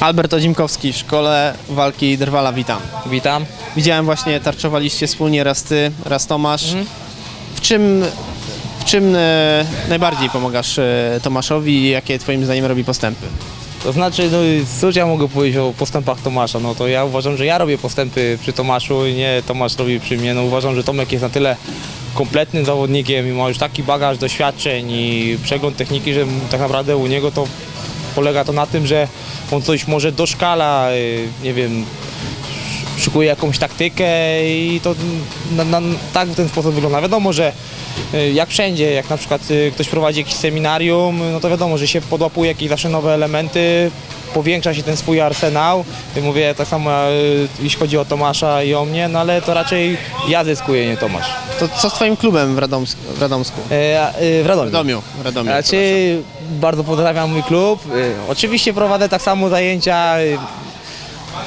Albert Odzimkowski w szkole walki Drwala, witam. Witam. Widziałem właśnie, tarczowaliście wspólnie raz ty, raz Tomasz. Mhm. W czym, w czym e, najbardziej pomagasz e, Tomaszowi i jakie twoim zdaniem robi postępy? To znaczy, no i cóż ja mogę powiedzieć o postępach Tomasza? No to ja uważam, że ja robię postępy przy Tomaszu, nie Tomasz robi przy mnie. No uważam, że Tomek jest na tyle kompletnym zawodnikiem i ma już taki bagaż doświadczeń i przegląd techniki, że tak naprawdę u niego to polega to na tym, że on coś może doszkala, y, nie wiem, szykuje jakąś taktykę i to na, na, tak w ten sposób wygląda. Wiadomo, że y, jak wszędzie, jak na przykład y, ktoś prowadzi jakieś seminarium, no to wiadomo, że się podłapuje jakieś zawsze nowe elementy, powiększa się ten swój arsenał. Mówię tak samo y, jeśli chodzi o Tomasza i o mnie, no ale to raczej ja zyskuję, nie Tomasz. To co z twoim klubem w, w Radomsku? E, a, y, w Radomiu. W Radomiu. W Radomiu Znaczy, bardzo pozdrawiam mój klub. Y, Oczywiście prowadzę tak samo zajęcia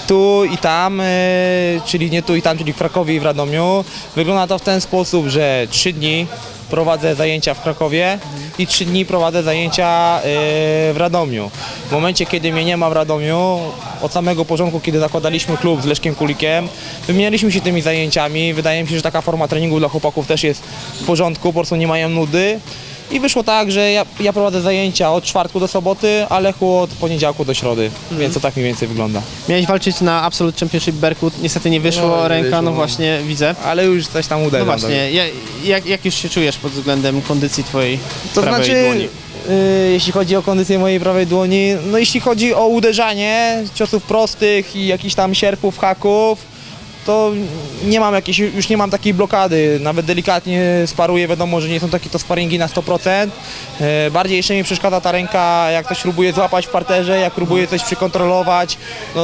tu i tam, y, czyli nie tu i tam, czyli w Krakowie i w Radomiu. Wygląda to w ten sposób, że trzy dni prowadzę zajęcia w Krakowie i trzy dni prowadzę zajęcia y, w Radomiu. W momencie, kiedy mnie nie ma w Radomiu, od samego początku, kiedy zakładaliśmy klub z Leszkiem Kulikiem, wymienialiśmy się tymi zajęciami. Wydaje mi się, że taka forma treningu dla chłopaków też jest w porządku, po prostu nie mają nudy. I wyszło tak, że ja, ja prowadzę zajęcia od czwartku do soboty, a Lechu od poniedziałku do środy, więc to tak mniej więcej wygląda. Miałeś walczyć na Absolute Championship Berkut, niestety nie wyszło, No, nie ręka, wyszło, no no. właśnie, widzę. Ale już coś tam No uderzam. właśnie, ja, jak, jak już się czujesz pod względem kondycji twojej To prawej znaczy, dłoni? y, jeśli chodzi o kondycję mojej prawej dłoni, no jeśli chodzi o uderzanie ciosów prostych i jakichś tam sierpów, haków, to nie mam jakiejś, już nie mam takiej blokady, nawet delikatnie sparuję, wiadomo, że nie są takie to sparingi na 100%. E, Bardziej jeszcze mi przeszkadza ta ręka, jak ktoś próbuje złapać w parterze, jak próbuje coś przykontrolować, no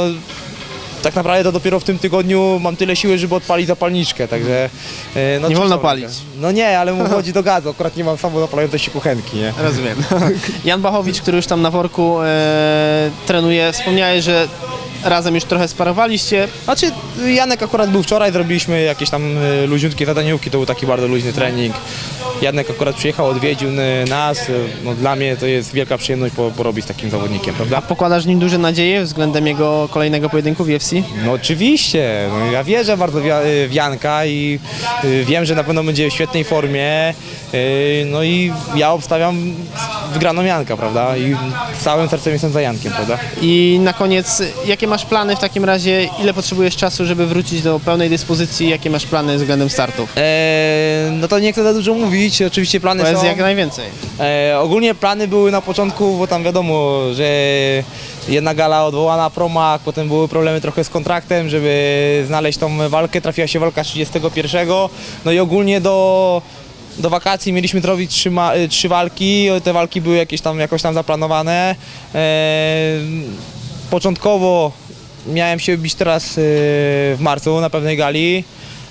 tak naprawdę to dopiero w tym tygodniu mam tyle siły, żeby odpalić zapalniczkę, także... e, No Nie wolno to palić. No nie, ale mu chodzi do gazu, akurat nie mam samozapalającej się kuchenki, nie? Rozumiem. Jan Bachowicz, który już tam na worku e, trenuje, wspomniałeś, że razem już trochę sparowaliście. Znaczy, Janek akurat był wczoraj, zrobiliśmy jakieś tam y, luźniutkie zadaniówki, to był taki bardzo luźny trening. Janek akurat przyjechał, odwiedził y, nas. y, No, dla mnie to jest wielka przyjemność po, porobić z takim zawodnikiem, A prawda? pokładasz w nim duże nadzieje względem jego kolejnego pojedynku w UFC? No oczywiście, no, ja wierzę bardzo w Ja- y, w Janka i y, wiem, że na pewno będzie w świetnej formie. y, No i ja obstawiam wygraną Janka, prawda? I całym sercem jestem za Jankiem, prawda? I na koniec, jakie masz plany w takim razie? Ile potrzebujesz czasu, żeby wrócić do pełnej dyspozycji? Jakie masz plany względem startów? Eee, no to nie chcę za dużo mówić, oczywiście plany Powiedz są. jak najwięcej. E, ogólnie plany były na początku, bo tam wiadomo, że jedna gala odwołana promak, potem były problemy trochę z kontraktem, żeby znaleźć tą walkę, trafiła się walka 31, no i ogólnie do, do wakacji mieliśmy zrobić trzy, y, trzy walki, te walki były jakieś tam, jakoś tam zaplanowane. E, początkowo miałem się bić teraz y, w marcu na pewnej gali.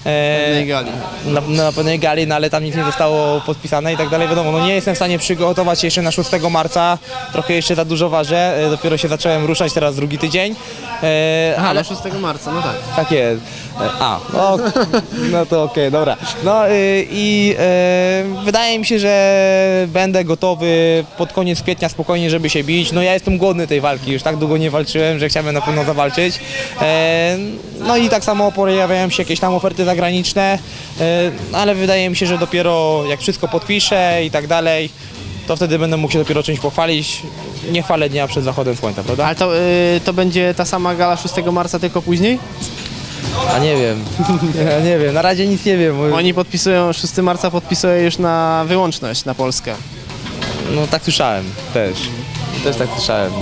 E, Pewnej gali. na, na pewnej gali, no ale tam nic nie zostało podpisane i tak dalej. Wiadomo, no nie jestem w stanie przygotować się jeszcze na 6 marca, trochę jeszcze za dużo ważę, e, dopiero się zacząłem ruszać teraz drugi tydzień. E, Aha, ale ale 6 marca, no tak. tak jest. E, A, no, no to okej, dobra. No y, i e, wydaje mi się, że będę gotowy pod koniec kwietnia spokojnie, żeby się bić. No ja jestem głodny tej walki, już tak długo nie walczyłem, że chciałbym na pewno zawalczyć. E, no i tak samo pojawiają się jakieś tam oferty zagraniczne, e, ale wydaje mi się, że dopiero jak wszystko podpiszę i tak dalej, to wtedy będę mógł się dopiero czymś pochwalić. Nie chwalę dnia przed zachodem słońca, prawda? Ale to, y, to będzie ta sama gala 6 marca, tylko później? A nie wiem. Ja nie wiem, na razie nic nie wiem. bo- Oni podpisują, 6 marca podpisuje już na wyłączność na Polskę. No tak słyszałem też. Też tak słyszałem.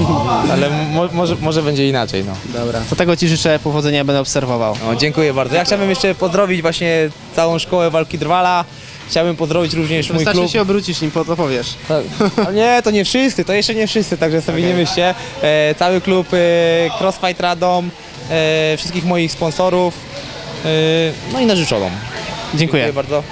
Ale mo może, może będzie inaczej, no. Dobra. To tego Ci życzę, powodzenia, będę obserwował. no. Dziękuję bardzo. Ja chciałbym jeszcze pozdrowić właśnie całą szkołę walki Drwala. Chciałbym pozdrowić również mój Wystarczy klub. się obrócisz, nim to powiesz. Tak. A nie, to nie wszyscy, to jeszcze nie wszyscy, także sobie nie myślcie. E, cały klub e, Crossfight Radom, e, wszystkich moich sponsorów, e, no i narzeczoną. Dziękuję. Dziękuję bardzo.